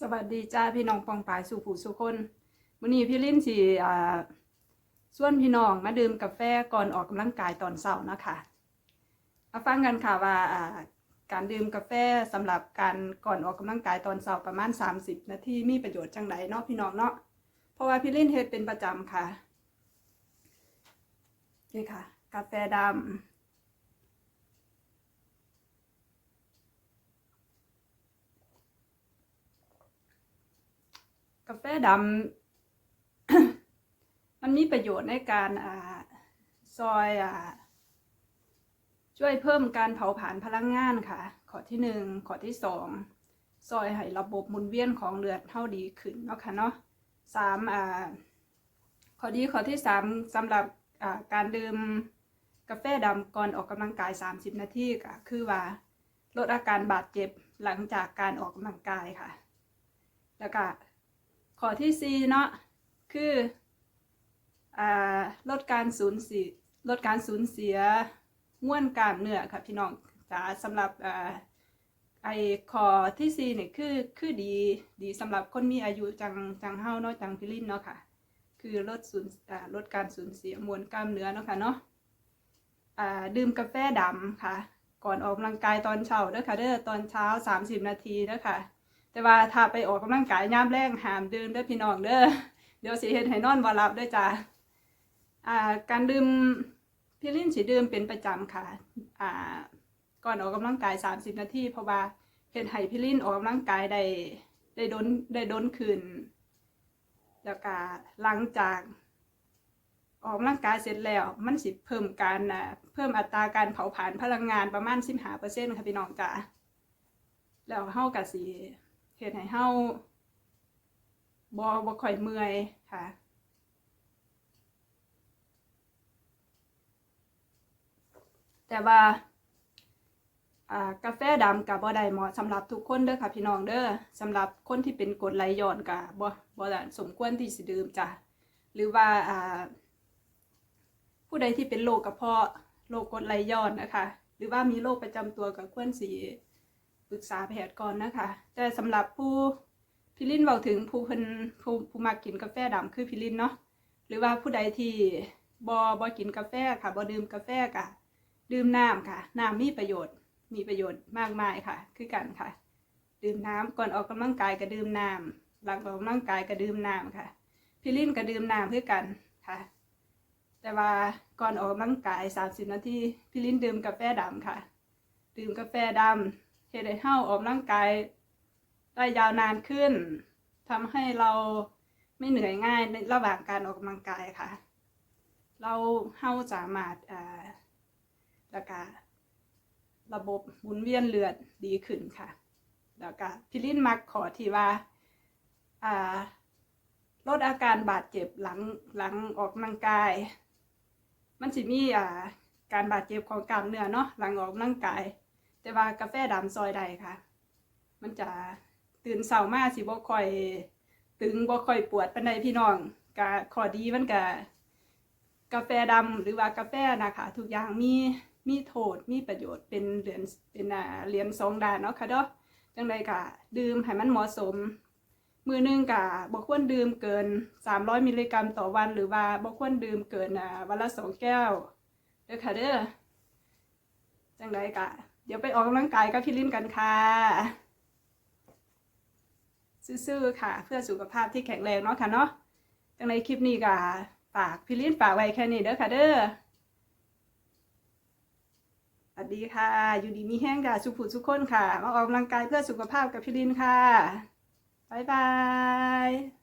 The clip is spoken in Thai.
สวัสดีจ้าพี่น้องปองปายสู่ผู้สุคนวันนี้พี่ลิ้นสิอ่าส่วนพี่น้องมาดื่มกาแฟก่อนออกกำลังกายตอนเช้านะคะมาฟังกันค่ะว่าอ่าการดื่มกาแฟสำหรับการก่อนออกกำลังกายตอนเช้าประมาณ 30 นาทีมีประโยชน์จังไดเนาะพี่น้องเนาะเพราะว่าพี่ลิ้นเฮ็ดเป็นประจำค่ะนี่ค่ะ กาแฟดำ กาแฟดำมันมีประโยชน์ในการอ่าซอยอ่าช่วยเพิ่มการเผาผลาญพลังงานค่ะ ข้อที่หนึ่งข้อที่สองซอยให้ระบบหมุนเวียนของเลือดเท่าดีขึ้นเนาะค่ะเนาะสามอ่าข้อดีข้อที่สามสำหรับอ่าการดื่มกาแฟดำก่อนออกกำลังกาย 30 นาทีก็คือว่าลดอาการบาดเจ็บหลังจากการออกกำลังกายค่ะ แล้วก็ ข้อที่สี่เนาะคืออลดการสูญเสียลดการสูญเสียม้วนกล้ามเนื้อค่ะพี่น้องจ๋าสำหรับอไอข้อที่สี่เนี่ยคือคือดีดีสำหรับคนมีอายุจังจังเฮาเนาะจังพิลินเนาะค่ะ คือลดสูญลดการสูญเสียมวลกล้ามเนื้อเนาะค่ะเนาะดื่มกาแฟดำค่ะ ก่อนออกกำลังกายตอนเช้าเด้อค่ะเด้อตอนเช้า 30 นาทีเด้อค่ะ แต่ว่าถ้าไปออกกำลังกายย่ามแรงหามดื่มเด้อพี่น้องเด้อเดี๋ยวสิเฮ็ดให้นอนบ่หลับด้อจ้าอ่า การดื่มพี่ลินสิดื่มเป็นประจำค่ะ อ่า ก่อนออกกำลังกาย 30 นาทีเพราะว่าเฮ็ดให้พี่ลินออกกำลังกายได้ได้ดนได้ดนขึ้นแล้วก็หลังจากออกกำลังกายเสร็จแล้ว มันสิเพิ่มการอ่าเพิ่มอัตราการเผาผลาญพลังงานประมาณ15%ค่ะพี่น้องจ้าแล้วเฮาก็สิ เฮ็ดให้เฮาบ่บ่ค่อยเมื่อยค่ะแต่ว่าอ่า กาแฟดำกับบ่ได้เหมาะสำหรับทุกคนเด้อค่ะพี่น้องเด้อสำหรับคนที่เป็นกดไหลย้อนกับบ่บ่ได้สมควรที่สิดื่มจ้ะหรือว่าอ่าผู้ใดที่เป็นโรคกระเพาะโรคกดไหลย้อนนะคะ หรือว่ามีโรคประจำตัวก็ควรสิ ปรึกษาแพทย์ก่อนนะคะ แต่สำหรับผู้พิลินเบาถึงผู้เพิ่นผู้ผู้มากินกาแฟดำคือพิลินเนาะหรือว่าผู้ใดที่บอบอกินกาแฟค่ะบอดื่มกาแฟกะดื่มน้ำค่ะน้ำมีประโยชน์ มีประโยชน์มากมายค่ะ คือกันค่ะ ดื่มน้ำก่อนออกกำลังกายก็ดื่มน้ำหลังออกกำลังกายก็ดื่มน้ำค่ะพิลินก็ดื่มน้ำเพื่อกันค่ะ แต่ว่าก่อนออกกำลังกาย 30 นาทีพิลินดื่มกาแฟดำค่ะ ดื่มกาแฟดำ เฮ็ดให้เฮาออกกำลังกายได้ยาวนานขึ้นทำให้เราไม่เหนื่อยง่ายในระหว่างการออกกำลังกายค่ะ เราเฮาสามารถอ่าแล้วก็ระบบหมุนเวียนเลือดดีขึ้นค่ะ แล้วก็พิลินมักขอที่ว่าอ่าลดอาการบาดเจ็บหลังหลังออกกำลังกาย มันสิมีอ่าการบาดเจ็บของกล้ามเนื้อเนาะหลังออกกำลังกาย แต่ว่ากาแฟดำซอยใดค่ะ มันจะตื่นเช้ามาสิบ่ค่อย ตึงบ่ค่อยปวดปานใดพี่น้องกะขอดีมันกะกาแฟดำหรือว่ากาแฟนะคะทุกอย่างมีมีโทษมีประโยชน์เป็นเหรียญเป็นเหรียญสองด้านเนาะค่ะเด้อจังใดกะดื่มให้มันเหมาะสม มือหนึงกะบ่ควรดื่มเกิน 300 มิลลิกรัมต่อวันหรือว่าบ่ควรดื่มเกินวันละสองแก้วเด้อค่ะเด้อจังใดกะ เดี๋ยวไปออกกำลังกายกับพี่ลินกันค่ะซื่อๆค่ะ เพื่อสุขภาพที่แข็งแรงเนาะค่ะเนาะจังในคลิปนี้ก็ฝากพี่ลินฝากไว้แค่นี้เด้อค่ะเด้อสวัสดีค่ะ อยู่ดีมีแห้งค่ะสุขผุสุขคนค่ะ มาออกกำลังกายเพื่อสุขภาพกับพี่ลินค่ะบ๊ายบาย